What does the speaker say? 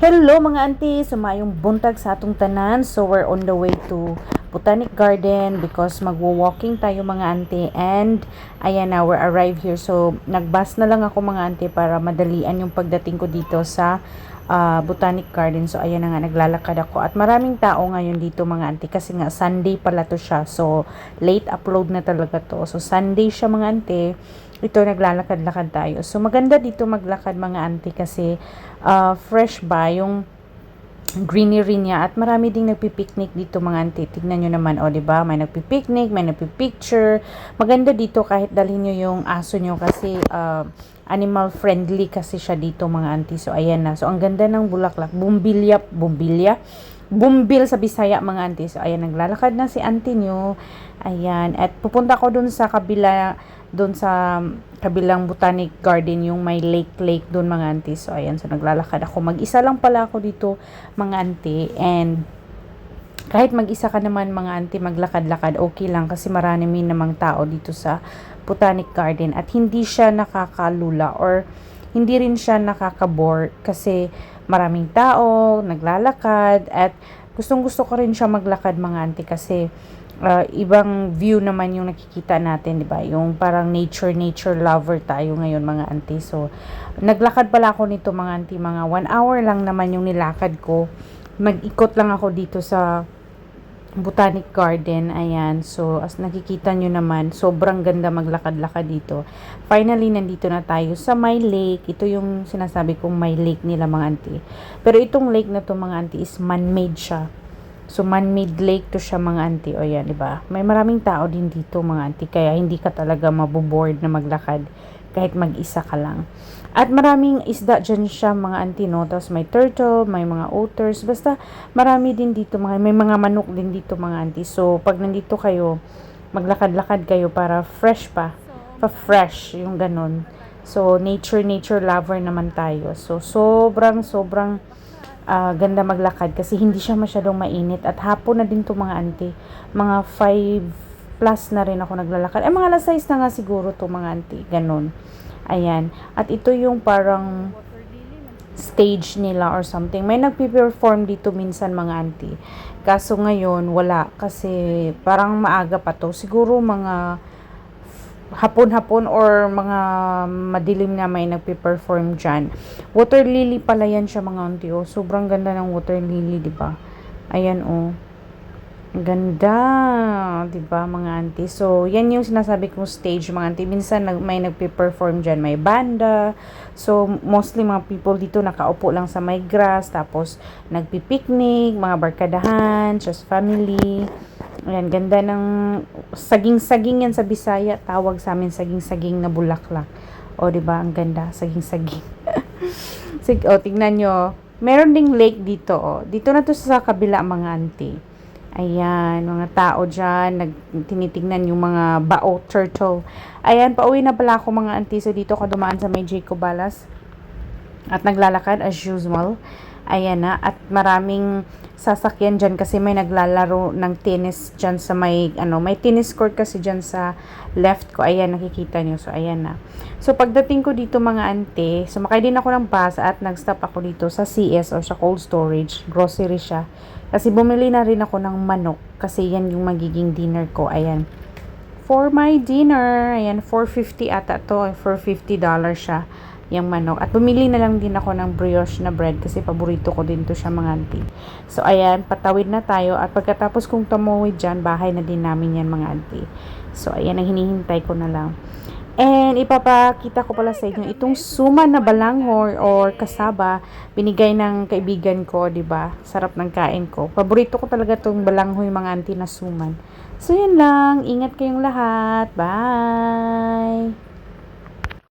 Hello mga auntie, sumayong buntag sa atong tanan. So we're on the way to Botanic Garden because magwo-walking tayo mga auntie and ayan na, we're arrived here. So nagbus na lang ako mga auntie para madalian yung pagdating ko dito sa ah, Botanic Garden. So ayan na nga, naglalakad ako. At maraming tao ngayon dito mga auntie kasi nga Sunday pala to siya. So late upload na talaga to. So Sunday siya mga auntie ito naglalakad-lakad tayo. So maganda dito maglakad mga auntie kasi uh, fresh ba yung greenery niya at marami ding nagpi-picnic dito mga auntie. Tignan nyo naman, o oh, ba? May nagpi-picnic, may nagpi-picture. Maganda dito kahit dalhin nyo yung aso nyo kasi uh, animal friendly kasi siya dito mga auntie. So ayan na. So ang ganda ng bulaklak. Bumbilya, bumbilya. Bumbil sa Bisaya mga auntie. So ayan, naglalakad na si auntie nyo. Ayan. At pupunta ko dun sa kabila doon sa kabilang botanic garden yung may lake lake doon mga auntie. So ayan, so naglalakad ako. Mag-isa lang pala ako dito mga auntie and kahit mag-isa ka naman mga auntie maglakad-lakad okay lang kasi marami namang tao dito sa botanic garden at hindi siya nakakalula or hindi rin siya nakakabore kasi maraming tao, naglalakad at gustong gusto ko rin siya maglakad mga auntie kasi uh, ibang view naman yung nakikita natin, 'di ba? Yung parang nature nature lover tayo ngayon mga auntie. So, naglakad pala ako nito mga auntie, mga one hour lang naman yung nilakad ko. Mag-ikot lang ako dito sa Botanic Garden, ayan. So, as nakikita nyo naman, sobrang ganda maglakad-lakad dito. Finally, nandito na tayo sa my lake. Ito yung sinasabi kong my lake nila mga auntie. Pero itong lake na to mga auntie is man-made siya. So, man-made lake to siya mga auntie. O yan, di ba? May maraming tao din dito mga auntie. Kaya hindi ka talaga maboboard na maglakad kahit mag-isa ka lang. At maraming isda dyan siya mga auntie, no? Tapos may turtle, may mga otters. Basta marami din dito. Mga, may mga manok din dito mga auntie. So, pag nandito kayo, maglakad-lakad kayo para fresh pa. Pa-fresh, yung ganun. So, nature, nature lover naman tayo. So, sobrang, sobrang uh, ganda maglakad kasi hindi siya masyadong mainit. At hapon na din to mga auntie. Mga 5 plus na rin ako naglalakad. Eh mga alas 6 na nga siguro to mga auntie. Ganun. Ayan. At ito yung parang stage nila or something. May nagpi-perform dito minsan mga auntie. Kaso ngayon wala. Kasi parang maaga pa to. Siguro mga hapon-hapon or mga madilim na may nagpe-perform dyan. Water lily pala yan siya mga auntie. Oh. Sobrang ganda ng water lily, di ba? Ayan oh. Ganda, 'di ba, mga auntie? So, 'yan yung sinasabi kong stage, mga auntie. Minsan nag, may nagpe-perform diyan, may banda. So, mostly mga people dito nakaupo lang sa may grass, tapos nagpi-picnic, mga barkadahan, just family. Ayan, ganda ng saging-saging yan sa Bisaya. Tawag sa amin saging-saging na bulaklak. O, di ba Ang ganda. Saging-saging. Sige, o, tingnan nyo. Meron ding lake dito, o. Dito na to sa kabila, mga auntie. Ayan, mga tao dyan. Nag, tinitingnan yung mga bao turtle. Ayan, pauwi na pala ako, mga auntie. So, dito ko dumaan sa may Jacob Balas. At naglalakad as usual. Ayan na. At maraming sasakyan dyan kasi may naglalaro ng tennis dyan sa may, ano, may tennis court kasi dyan sa left ko. Ayan, nakikita nyo. So, ayan na. So, pagdating ko dito mga ante, sumakay din ako ng bus at nag-stop ako dito sa CS or sa cold storage. Grocery siya. Kasi bumili na rin ako ng manok kasi yan yung magiging dinner ko. Ayan. For my dinner, ayan, 450 ata to. 450 dollars siya yung manok. At bumili na lang din ako ng brioche na bread kasi paborito ko din to siya mga auntie. So, ayan, patawid na tayo. At pagkatapos kong tumawid dyan, bahay na din namin yan mga auntie. So, ayan, ang hinihintay ko na lang. And ipapakita ko pala sa inyo itong suma na balanghor or kasaba binigay ng kaibigan ko, 'di ba? Sarap ng kain ko. Paborito ko talaga tong balanghoy mga auntie na suman. So yan lang, ingat kayong lahat. Bye.